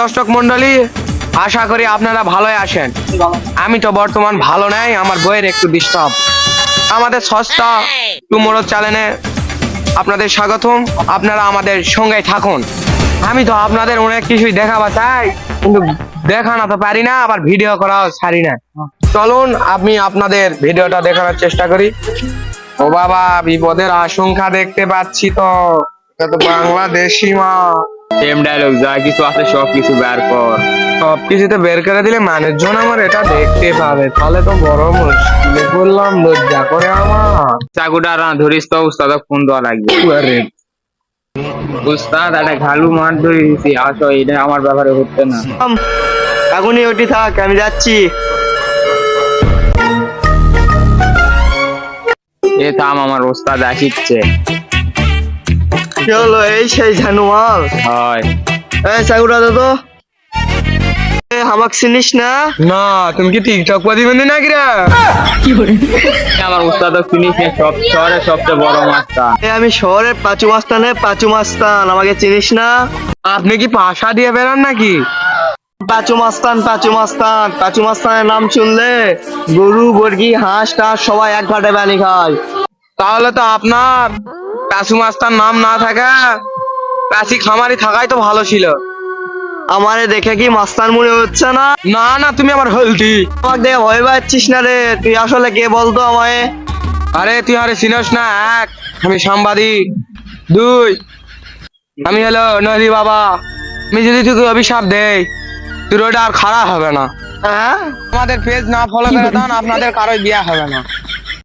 দর্শক মন্ডলী আশা করি আপনারা ভালোই আছেন। আমি তো বর্তমান ভালো নাই, আমার বইয়ের একটু ডিস্টার্ব আমাদের সস্তা টুমোরো চ্যানেলে আপনাদের স্বাগতম, আপনারা আমাদের সঙ্গে থাকুন। আমি তো আপনাদের অনেক কিছুই দেখাবা চাই, কিন্তু দেখানো তো পারি না, আবার ভিডিও করাও ছাড়ি না। চলুন, আমি আপনাদের ভিডিওটা দেখানোর চেষ্টা করি। ও বাবা, বিপদের আশঙ্কা দেখতে পাচ্ছি তো। এটা তো বাংলাদেশি মা। সেম ডায়লগ যা কিছু আছে সব কিছু বের কর। সব কিছুতে বের করে দিলে মানুষজন আমার এটা দেখতে পাবে। তাহলে তো বড় মুশকিলে। পড়লাম লজ্জা করে আমার। চাকুটা না ধরিস তো উস্তাদ ফোন দেওয়া লাগবে। আরে, উস্তাদ একটা ঘালু মার ধরে দিছি আসো এটা আমার ব্যাপারে হচ্ছে না। এখনই ওটি থাক আমি যাচ্ছি। এ থাম আমার উস্তাদ আসিচ্ছে। হলো? এই সেই ঝানুয়াল হয়। এই চাকুটা দে তো আমাকে চিনিস না? না তুমি কি টিকটক রে? এ আমার উস্তাদ চিনিস না সব শহরে সবচেয়ে বড় এ, আমি শহরের পাঁচু মাস্তানে পাঁচু মাস্তান আমাকে চিনিস না? আপনি কি পাশা দিয়ে বেরান নাকি? পাঁচু মাস্তান পাঁচু মাস্তান পাঁচু মাস্তানের নাম শুনলে গরু বর্গি হাঁস টাস সবাই এক ঘাটে বানি খায়। তাহলে তো আপনার। পাশু মাস্টার নাম না থাকা পাশি খামারি থাকাই তো ভালো ছিল। আমারে দেখে কি মাস্তান মনে হচ্ছে না? না না তুমি আমার হলদি আমাকে দেখে ভয় পাচ্ছিস না রে? তুই আসলে কে বলতো আমায়? আরে তুই আরে চিনস না এক আমি সাংবাদিক। দুই আমি হলো নদী বাবা। আমি যদি তোকে অভিশাপ দেই তোর ওটা আর খারাপ হবে না। হ্যাঁ? আমাদের পেজ না ফলো করে দেন আপনাদের কারোই বিয়া হবে না।